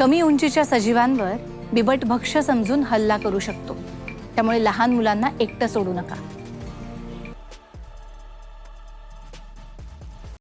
कमी उंचीच्या सजीवांवर बिबट भक्ष समजून हल्ला करू शकतो. त्यामुळे लहान मुलांना एकटं सोडू नका.